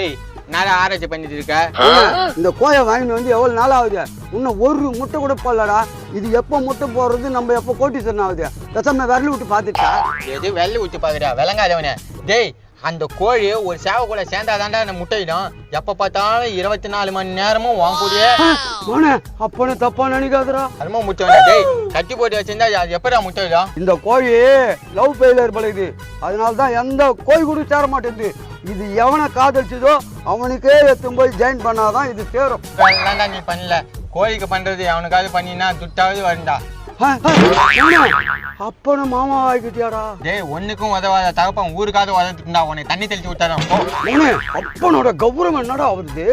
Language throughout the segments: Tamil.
ஏய் நான் ஆராய்ச்சி பண்ணிட்டு இருக்க? இந்த கோயை வாங்கிட்டு வந்து எவ்வளவு நாள் ஆகுது இன்னும் ஒரு முட்டை கூட போடலடா. இது எப்போ முட்டை போடுறது நம்ம எப்போ கோட்டீஸ்வரன் ஆகுது? பேசாம விரல் விட்டு பார்த்துட்டா? எது வெள்ளை ஊற்றி பார்க்குறியா? விளங்காதவனே. டேய் அந்த கோழி ஒரு சேவை கூட சேர்ந்தாதான்டா அந்த முட்டையிடும். எப்போ பார்த்தாலும் இருபத்தி நாலு மணி நேரமும் வாங்க கூடிய. மோனே அப்பனு தப்பா நினைக்காதடா. அதுமா முட்டை டேய் கட்டி போட்டு வச்சிருந்தா அது எப்படா முட்டையிடும்? இந்த கோழி லவ் ஃபெயிலியர் பழகுது. அதனால தான் எந்த கோழி கூட சேர மாட்டேங்குது. இது எவனை காதலிச்சதோ அவனுக்கே எத்தும் போய் ஜாயின் பண்ணாதான் இது சேரும். நீ பண்ணல? கோழிக்கு பண்றது அவனுக்காவது பண்ணினா துட்டாவது வரும்டா. அப்பனு மாமா ஆகிட்டியாடா டேய் ஒண்ணுக்கும் உதவாத தகப்பன் ஊருக்காவது உதவிட்டுண்டா உன்னை தண்ணி தெளிச்சு விட்டாரான் போ. அப்பனோட கௌரவம் என்னடா அவருது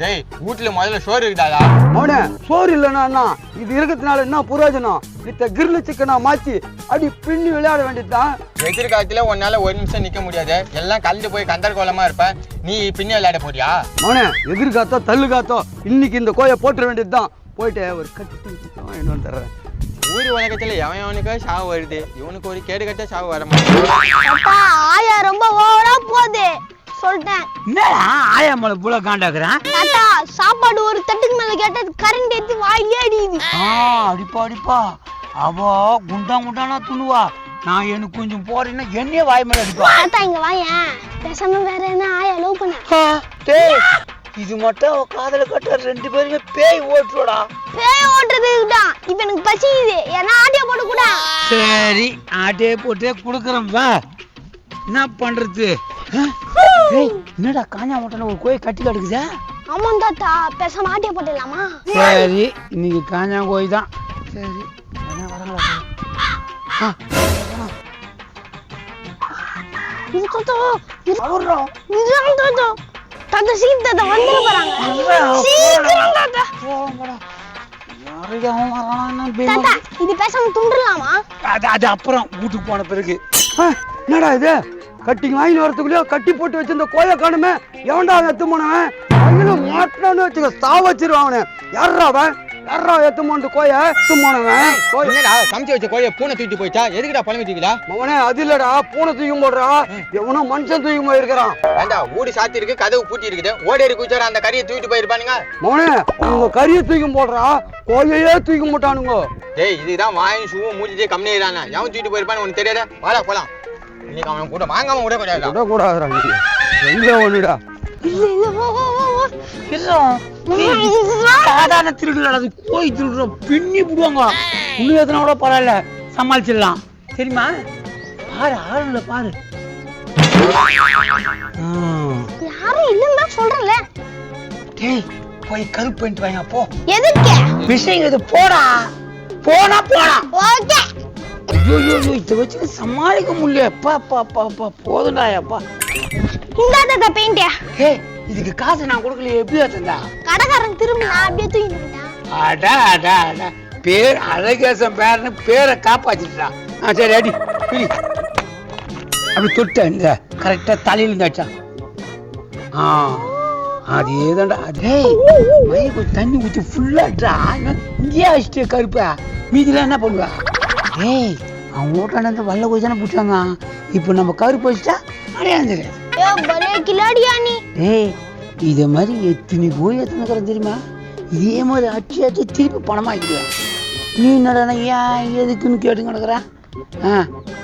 டேய் வீட்டுல முதல்ல சோறு இருக்குதாடா மோனே சோறு இல்லைன்னா என்ன? இது இருக்கிறதுனால என்ன பிரயோஜனம் இத்த கிரில் சிக்கனா மாத்தி அடி பின்னி விளையாட வேண்டியதுதான். எதிர்காலத்துல உன்னால ஒரு நிமிஷம் நிக்க முடியாது. எல்லாம் கலந்து போய் கந்தர் கோலமா இருப்ப. நீ பின்னி விளையாட போறியா? மோனே எதிர்காத்தோ தள்ளு காத்தோ இன்னைக்கு இந்த கோயை போட்டுற வேண்டியதுதான். போயிட்டு ஒரு கட்டி வாங்கிட்டு வந்துடுறேன் ஊர் உலகத்துல எவன் எவனுக்கோ சாவு வருது. இவனுக்கு ஒரு கேடு கட்ட சாவு வர ஆயா ரொம்ப ஓவரா போகுது. சொல்லிட்டேன். என்னடா ஆயா மலை புல காண்டாக்குறான் தாத்தா சாப்பாடு ஒரு தட்டுக்கு மேல கேட்டது கரண்ட் எடுத்து வாயிலே அடிக்குது. ஆ அடிப்பா அடிப்பா. அவ குண்டா குண்டானா துணுவா. நான் எனக்கு கொஞ்சம் போறேன்னா என்னையே வாய் மேல அடிப்பா. தாத்தா இங்க வாயேன். பேசாம வேற என்ன ஆயா லவ் பண்ண? இது மட்டும் அவ காதல கட்ட ரெண்டு பேருமே பேய் ஓட்டுறோடா. பேய் ஓட்டுறதுக்கு தான் இப்ப எனக்கு பசிக்குது ஏன்னா ஆடியோ போட்டு கூட. சரி ஆட்டே போட்டே குடுக்குறேன் வா. என்ன பண்றது? என்னடா காஞ்சா மூட்டையில ஒரு கோயில் கட்டி கிடக்குதா? ஆமா தாத்தா. பேசாம ஆட்டிய போட்டுடலாமா? சரி இன்னைக்கு காஞ்சா கோயில் தான். சரி என்ன வராங்களா ஆ இது தாத்தா. இது தாத்தா. தாத்தா சீக்கிரம் தாத்தா வந்துட போறாங்க சீக்கிரம் தாத்தா தாத்தா இது பேசாம துண்டுலாமா அது அது அப்புறம் வீட்டுக்கு போன பிறகு. என்னடா இது? கட்டிங் வாங்கி வரதுக்குள்ளேயோ கட்டி போட்டு வச்சிருந்த கோயை காணுமே. எவன்டா அவன் எத்து போனவன்? மாட்டான்னு வச்சுக்க சாவ வச்சிருவான் அவனை. யாரா அவன்? யாரா எத்து போன கோயை எத்து போனவன் கோயை என்னடா சமைச்சு வச்ச கோழியை பூனை தூக்கிட்டு போயிட்டா? எதுக்குடா புலம்பிட்டீங்களா அவனே அது இல்லடா பூனை தூக்கி போடுறா. எவனோ மனுஷன் தூக்கி போயிருக்கிறான். வேண்டா ஊடு சாத்தி இருக்கு கதவு பூட்டி இருக்குது ஓடேரி குச்சார அந்த கறியை தூக்கிட்டு போயிருப்பானுங்க. மவனே அவங்க கறியை தூக்கி போடுறா. கோயையே தூக்கி போட்டானுங்க. டேய் இதுதான் வாயும் ஷூவும் மூஞ்சிட்டே கம்மியாயிடானா எவன் தூக்கிட்டு போயிருப்பான்னு உனக்கு தெரியாத? வாடா போலாம். இன்னைக்கு அவன் கூட வாங்காம விட கூடாது விடக்கூடாதுடா நீ. எங்க ஒண்ணுடா? இல்ல இல்ல. ஓ சாதாரண திருடுல அது போய் திருடுறோம். பின்னி விடுவாங்க இன்னும் எத்தனை கூட பரவாயில்ல. சமாளிச்சிடலாம். தெரியுமா பாரு ஆளுல பாரு. யாரும் இல்லன்னு தான் சொல்றேன்ல. டேய் போய் கருப்பு பண்ணிட்டு வாங்க போ. எதுக்கு? விஷயம் இது போடா. போனா போடா. ஓகே. ஐயோ ஐயோ இதை வச்சு சமாளிக்க முடியல அப்பா அப்பா அப்பா அப்பா. போதும்டா அப்பா. இந்த தாத்தா பெயிண்ட் ஏய் இதுக்கு காசு நான் கொடுக்கல எப்படி தந்தா கடைக்காரன் திரும்பி நான் அப்படியே தூக்கிட்டு போயிட்டேன் அடா அடா அடா. பேர் அழகேசன் பேர்னு பேரை காப்பாத்திட்டான் ஆ சரி அடி பிடி. அப்படி தொட்டேன் இந்த கரெக்டா தலையில இருந்தாச்சா ஆ அதே தான்டா டேய் மயக்கு தண்ணி ஊற்றி ஃபுல்லாட்டா இங்கேயே அடிச்சிட்டு கருப்பா. மீதிலாம் என்ன பண்ணுவா? டேய் அவன் இருந்து வல்ல தானே பிடிச்சாங்க இப்போ நம்ம கருப்பு வச்சுட்டா ஏ பலே கிளாடியா நீ? டேய் இதை மாதிரி எத்தனை எத்தனை தெரியுமா? இதே மாதிரி அடிச்சு அடிச்சு திருப்பி பணமாக்கிடுவேன் நீ என்னடா ஏன் எதுக்குன்னு கேட்டு கிடக்குற? ஆ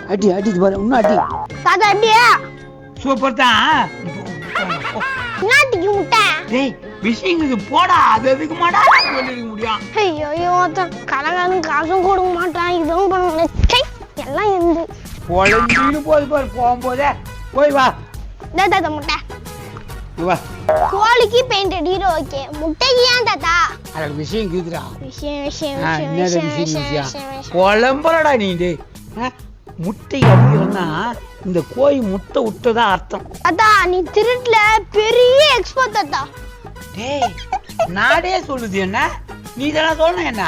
அடி அடிச்சு பாரு இன்னும் அடி. தாத்தா சூப்பர் தான். நாட்டுக்கு முட்டை? டேய் விஷயங்களுக்கு போடா அது எதுக்கு மாடா? சொல்லிருக்க முடியும் ஐயோ ஐயோ காசும் கொடுக்க மாட்டான் இதுவும் பண்ண எல்லாம் எந்து பொழஞ்சின்னு போய் பாரு போகும்போதே. போய் வா. இந்த தாத்தா முட்டை. வா. கோழிக்கு பெயிண்ட் அடிக்கிற ஓகே. முட்டைக்கு ஏன் தாத்தா? அதில் விஷயம் இருக்குதுடா விஷயம் விஷயம் விஷயம் விஷயம் குழம்புறடா நீ டேய் முட்டை அடிக்கிறன்னா இந்த கோழி முட்டை விட்டதா அர்த்தம்? தாத்தா நீ திருட்டுல பெரிய எக்ஸ்போர்ட் தாத்தா. டேய் நாடே சொல்லுது என்ன? நீ தானே சொல்லணும் என்ன?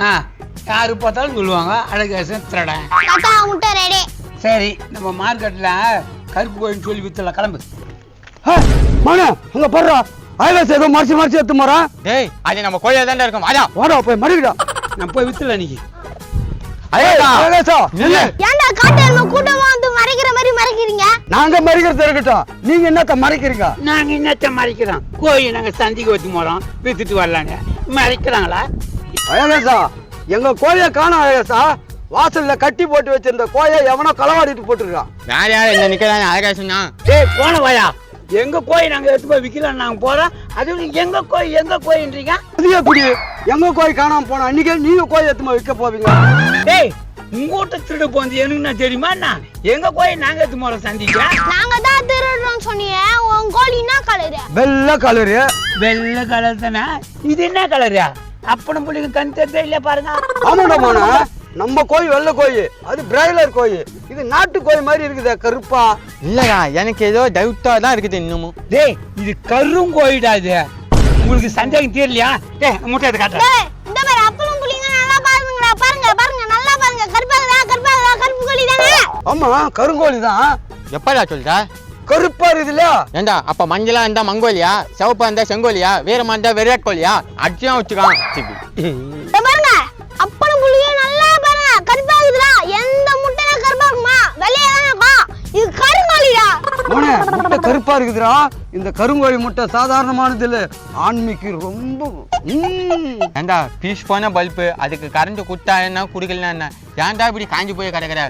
ஆ யாரு பார்த்தாலும் சொல்லுவாங்க. அழகேசன் திருடன். தாத்தா முட்டை ரெடி சரி நம்ம மார்க்கெட்டில் கருப்பு கோழின்னு சொல்லி வித்தல கிளம்பு மவனே அங்க பாடுறா ஆயிரம் ஏதோ மறைச்சு மறைச்சு எடுத்து போறான் டேய் அது நம்ம கோழியா தான்டா இருக்கும். வாடா. வாடா போய் மறுக்கிடா நான் போய் வித்துல மறைக்கிறீங்க? நாங்க மறிக்கிறது இருக்கட்டும். நீங்க என்னத்த மறைக்கிறீங்க? நாங்க என்னத்த மறைக்கிறோம்? கோழி நாங்க சந்தைக்கு வச்சு போறோம். வித்துட்டு வரலாங்க. மறைக்கிறாங்களா? அழகேசா எங்க கோழிய காணோம் அழகேசா வாசல்ல கட்டி போட்டு வச்சிருந்த கோயை எவனோ களவாடிட்டு போட்டுருக்கான். வேற யாரும் என்ன நிக்கிறாங்க அழகா சொன்னா? டேய் போன வாயா எங்க கோழி நாங்க எடுத்து போய் விற்கலாம் நாங்க போறோம். அது எங்க கோழி எங்க கோழின்றீங்க அது எப்படி எங்க கோழி காணாம போனா? அன்னைக்கே நீங்க கோழி எடுத்து விற்க போவீங்க. டேய் உங்ககிட்ட திருடு போந்து எனக்கு நான் தெரியுமா நான் எங்க கோழி நாங்க எடுத்து போறோம் சந்திக்க. நாங்க தான் திருடுறோம் சொன்னீங்க. உன் கோழி என்ன கலரு வெள்ளை கலரு வெள்ளை கலர் தானே? இது என்ன கலரா அப்பனும் பிள்ளைங்க கண் இல்லையா பாருங்க. ஆமாடா நம்ம கோழி வெள்ளை கோழி அது பிராய்லர் கோழி இது நாட்டு கோழி மாதிரி இருக்குதே கருப்பா. இல்லடா எனக்கு ஏதோ டவுட்டா தான் இருக்குது இன்னமும் டேய் இது கரும் கோழிடா இது. உங்களுக்கு சந்தேகம் தெரியலையா டேய் முட்டை டேய், இந்த மாதிரி அப்பளும் புள்ளிங்க நல்லா பாருங்கடா பாருங்க பாருங்க நல்லா பாருங்க. கருப்பாகுதா கருப்பாகுதா கருப்பு கோழி தானே? ஆமா கருங்கோழி தான். எப்படா சொல்ற? கருப்பா இருக்குது இல்லையா ஏண்டா அப்ப மஞ்சளா இருந்தா மங்கோலியா? சிவப்பா இருந்தா செங்கோலியா? வீரமா இருந்தா விராட் கோலியா? அடிச்சும் வச்சுக்கான். பாருங்க அப்பளும் புள்ளிங்க நல்லா பாருங்க கருப்பாகுதுடா எந்த முட்டையில கருப்பா இருக்குமா வெள்ளையா தானே இருக்கும் இது கருங்கோழிடா மோனே முட்டை கருப்பா இருக்குதுடா. இந்த கருங்கோழி முட்டை சாதாரணமானது இல்ல ஆண்மைக்கு ரொம்ப ம். ஏண்டா பீஸ் போன பல்பு அதுக்கு கரண்ட் குட்டா என்ன குடுக்கலன்னா என்ன? ஏன்டா இப்படி காஞ்சி போய் கிடக்குற?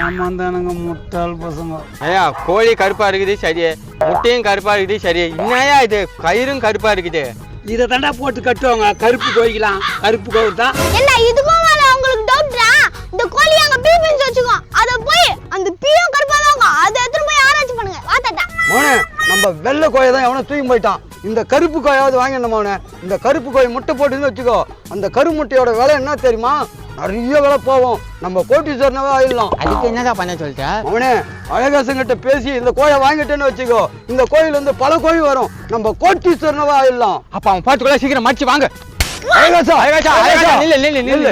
ஏமாந்தானுங்க முட்டாள் பசங்க. ஐயா கோழி கருப்பா இருக்குது சரி. முட்டையும் கருப்பா இருக்குது சரி. என்னையா இது? கயிறும் கருப்பா இருக்குது. இதை தாண்டா போட்டு கட்டுவாங்க. கருப்பு கோழிக்கலாம் கருப்பு கோழி தான் என்ன இதுக்கும் மேல உங்களுக்கு டவுட்ரா இந்த கோழி அங்க பீ பிஞ்சு வச்சுக்கோ அத போய் அந்த பீயும் கருப்பா தான் அதை மோனே நம்ம வெள்ளை கோயை தான் எவனோ தூக்கி போயிட்டான். இந்த கருப்பு கோயாவது வாங்கிடணும் மோனே இந்த கருப்பு கோழி முட்டை போட்டுன்னு வச்சுக்கோ. அந்த கரு முட்டையோட விலை என்ன தெரியுமா? நிறைய விலை போவோம் நம்ம கோட்டீஸ்வரனவே ஆயிடலாம். அதுக்கு என்னடா பண்ண சொல்லிட்ட? அவனே அழகாசங்கிட்ட பேசி இந்த கோயை வாங்கிட்டேன்னு வச்சுக்கோ. இந்த கோயில இருந்து பல கோழி வரும். நம்ம கோட்டீஸ்வரனவே ஆயிடலாம். அப்ப அவன் பார்த்துக்குள்ள சீக்கிரம் மடிச்சு வாங்க. அழகாசா அழகாச்சா அழகாச்சா நில்லு நில்லு நில்லு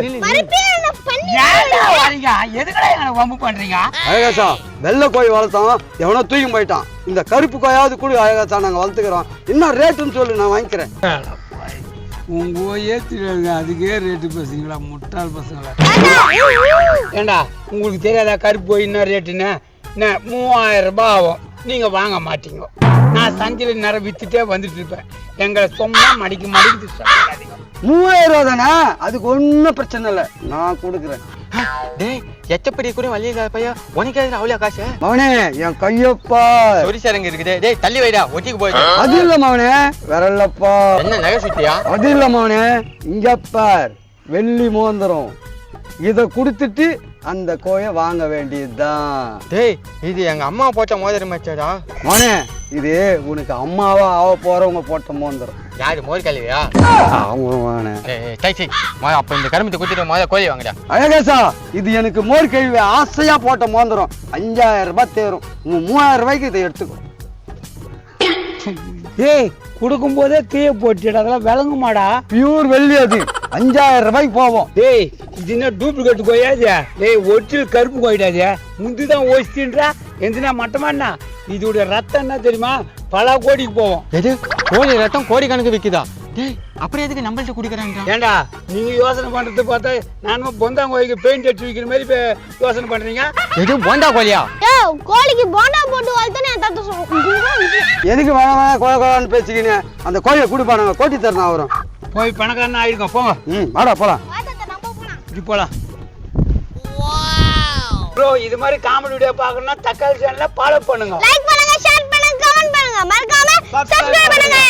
ஏன்டா வரீங்க? எதுக்குடா வம்பு பண்றீங்க? அழகாசா வெள்ளை கோழி வளர்த்தோம் எவனோ தூக்கி போயிட்டான். இந்த கருப்பு கோயாவது கூட அழகாசா நாங்க வளர்த்துக்கிறோம். என்ன ரேட்டுன்னு சொல்லு நான் வாங்கிக்கிறேன். உங்க ஏத்திடுவாங்க அதுக்கே ரேட்டு பேசுங்களா முட்டாள் பசங்களா. ஏண்டா உங்களுக்கு தெரியாதா கருப்பு கோழி என்ன ரேட்டுன்னு என்ன மூவாயிரம் ரூபாய் ஆகும். நீங்க வாங்க மாட்டீங்க. நான் சந்தையில் நேரம் வித்துட்டே வந்துட்டு இருப்பேன். எங்களை சும்மா மடிக்கு மடிக்கு சொல்லாதீங்க மூவாயிரம் ரூபா தானே அதுக்கு ஒன்றும் பிரச்சனை இல்லை. நான் கொடுக்குறேன். டேய் எச்சப்படி கூட வழியில பையா உனக்கு எதுக்கு அவ்வளோ காசு? மவனே என் கையப்பா. சொரி சரங்கு இருக்குது. டேய் தள்ளி வைடா ஒட்டிக்கு போயிடு அது இல்ல மவனே விரல்லப்பா. என்ன நகை சுத்தியா அது இல்ல மவனே இங்க பார். வெள்ளி மோந்திரம் இத கொடுத்துட்டு அந்த கோயை வாங்க வேண்டியதுதான். டேய் இது எங்க அம்மா போட்ட மோதிரம் மச்சாடா. மவனே இது உனக்கு அம்மாவா ஆக போறவங்க போட்ட மோந்திரம் யாரு மோர் கழுவியா? மொத அப்ப இந்த கரும்பு குத்திட்டு மொதல் கோழி வாங்கடா. அழகேசா இது எனக்கு மோர் கழிவு ஆசையா போட்ட மோந்திரம் அஞ்சாயிரம் ரூபாய் தேரும். உன் மூவாயிரம் ரூபாய்க்கு இதை எடுத்துக்கோ. ஏய் கொடுக்கும் போதே கீழே போட்டுடா அதெல்லாம் விளங்குமாடா. பியூர் வெள்ளி அது. அஞ்சாயிரம் ரூபாய்க்கு போவோம். டேய் இது என்ன டூப்ளிகேட் கோயாதே டேய் ஒரிஜினல் கருப்பு கோயிடாதே முந்தி தான் ஓசிட்டுன்றா எந்தினா மட்டமாண்ணா இதோட ரத்தம் என்ன தெரியுமா? பல கோடிக்கு போவோம். எது? கோழி ரத்தம் கோடி கணக்கு விக்குதா? டேய் அப்புறம் எதுக்கு நம்மள்ட்ட குடிக்கிறாங்க ஏண்டா நீங்க யோசனை பண்றது பார்த்தா நானும் பொந்தாங்கோய்க்கு பெயிண்ட் அடிச்சு வைக்கிற மாதிரி யோசனை பண்றீங்க? எது போண்டா கோழியா? ஏய், கோழிக்கு போண்டா போட்டு வளர்த்தனே எதுக்கு வேணாம் வேணாம் கோழ கோழான்னு பேசிக்கின்னு அந்த கோழியை கொடுப்பானுங்க கோட்டி தரணா வரும் போய் பணக்காரன் ஆயிடுங்க போங்க. ம் வாடா போலாம். வாத்தாட்டா நம்ம போலாம். இப்படி போலாம். ப்ரோ இது மாதிரி காமெடி வீடியோ பார்க்கணும்னா தக்காளி சேனலை ஃபாலோ பண்ணுங்க. லைக் பண்ணுங்க ஷேர் பண்ணுங்க கமெண்ட் பண்ணுங்க. மறக்காம சப்ஸ்கிரைப் பண்ணுங்க.